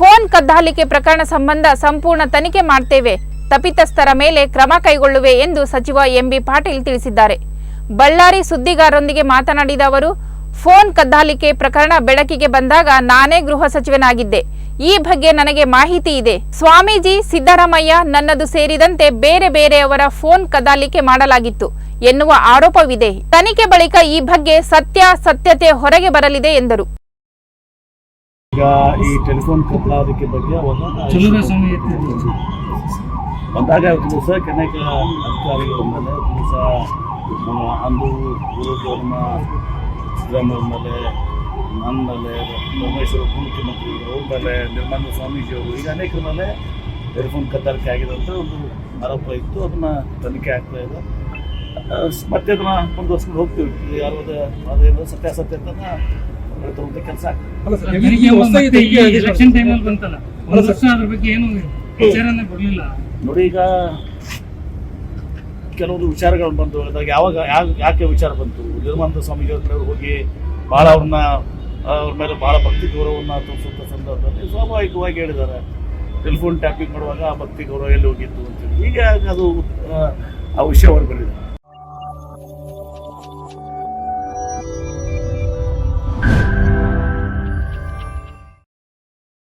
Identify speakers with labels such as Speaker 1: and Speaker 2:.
Speaker 1: Phone ಕದ್ದಾಲಿಕೆ ಪ್ರಕರಣ ಸಂಬಂಧ ಸಂಪೂರ್ಣ ತನಿಖೆ ಮಾಡ್ತೇವೆ. ತಪಿತಸ್ಥರ ಮೇಲೆ ಕ್ರಮ ಕೈಗೊಳ್ಳುವೆ ಎಂದು ಸಚಿವ ಎಂಬಿ ಪಾಟೀಲ್ ತಿಳಿಸಿದ್ದಾರೆ. ಬಳ್ಳಾರಿ ಸುದ್ದಿಗಾರರೊಂದಿಗೆ ಮಾತನಾಡಿದ ಅವರು, ಫೋನ್ ಕದ್ದಾಲಿಕೆ ಪ್ರಕರಣ ಬೆಳಕಿಗೆ ಬಂದಾಗ ನಾನೇ ಗೃಹ ಸಚಿವನಾಗಿದ್ದೆ. ಈ ಬಗ್ಗೆ ನನಗೆ ಮಾಹಿತಿ ಇದೆ. ಸ್ವಾಮೀಜಿ ಸಿದ್ದರಾಮಯ್ಯ ನನ್ನದು ಸೇರಿದಂತೆ ಬೇರೆ ಬೇರೆಯವರ ಫೋನ್ ಕದ್ದಾಲಿಕೆ ಮಾಡಲಾಗಿತ್ತು ಎನ್ನುವ ಆರೋಪವಿದೆ. ತನಿಖೆ ಬಳಿಕ ಈ ಬಗ್ಗೆ ಸತ್ಯ ಸತ್ಯತೆ ಹೊರಗೆ ಬರಲಿದೆ ಎಂದರು.
Speaker 2: ಈಗ ಈ ಟೆಲಿಫೋನ್ ಕದ್ದಾಲಿಕೆ ಬಗ್ಗೆ
Speaker 3: ಒಂದು.
Speaker 2: ಬಂದಾಗ ದಿವಸ ಕನೇಕ ಅಧಿಕಾರಿಗಳ ಮೇಲೆ ದಿವಸ ಅಂದು ಗುರುದೇವ್ರನ್ನ ಸಿದ್ದರಾಮಯ್ಯ ಮೇಲೆ ನನ್ನ ಮೇಲೆ ಪರಮೇಶ್ವರ ಉಪಮುಖ್ಯಮಂತ್ರಿಗಳು ಮೇಲೆ ನಿರ್ಮಲ ಸ್ವಾಮೀಜಿಯವರು ಈಗ ಅನೇಕರ ಮೇಲೆ ಟೆಲಿಫೋನ್ ಕದ್ದಾಲಿಕೆ ಆಗಿದೆ ಅಂತ ಒಂದು ಆರೋಪ ಇತ್ತು. ಅದನ್ನ ತನಿಖೆ ಆಗ್ತಾ ಇದೆ. ಮತ್ತೆ ಅದನ್ನ ಮುಂದುವರ್ಸ್ಕೊಂಡು ಹೋಗ್ತೀವಿ. ಯಾವ್ದು ಅದೇನು ಸತ್ಯಾಸತ್ಯತೆನ ಕೆಲಸ ಆಗ್ತದೆ
Speaker 3: ತನಿಖೆ ಮತ್ತೆ ಈ ಎಲೆಕ್ಷನ್ ಟೈಮಲ್ಲಿ ಬಂತಲ್ಲ. ಒಂದು ವರ್ಷ ಅದ್ರ ಬಗ್ಗೆ ಏನು ವಿಚಾರನೆ ಬರಲಿಲ್ಲ.
Speaker 2: ನೋಡಿ ಈಗ ಕೆಲವೊಂದು ವಿಚಾರಗಳು ಬಂತು. ಅದಾಗ ಯಾವಾಗ ಯಾಕೆ ಯಾಕೆ ವಿಚಾರ ಬಂತು? ನಿರ್ಮಾನ ಸ್ವಾಮಿಗಳ ಕಡೆ ಹೋಗಿ ಭಾಳ ಅವ್ರನ್ನ ಅವ್ರ ಮೇಲೆ ಭಾಳ ಭಕ್ತಿ ಗೌರವವನ್ನು ತೋರಿಸುವಂಥ ಸಂದರ್ಭದಲ್ಲಿ ಸ್ವಾಭಾವಿಕವಾಗಿ ಹೇಳಿದ್ದಾರೆ. ಟೆಲಿಫೋನ್ ಟ್ಯಾಪಿಂಗ್ ಮಾಡುವಾಗ ಆ ಭಕ್ತಿ ಗೌರವ ಎಲ್ಲಿ ಹೋಗಿತ್ತು ಅಂತೇಳಿ ಈಗ ಅದು ಆ, ಆ ವಿಷಯ ಹೊರಗೆ ಬಂದಿದೆ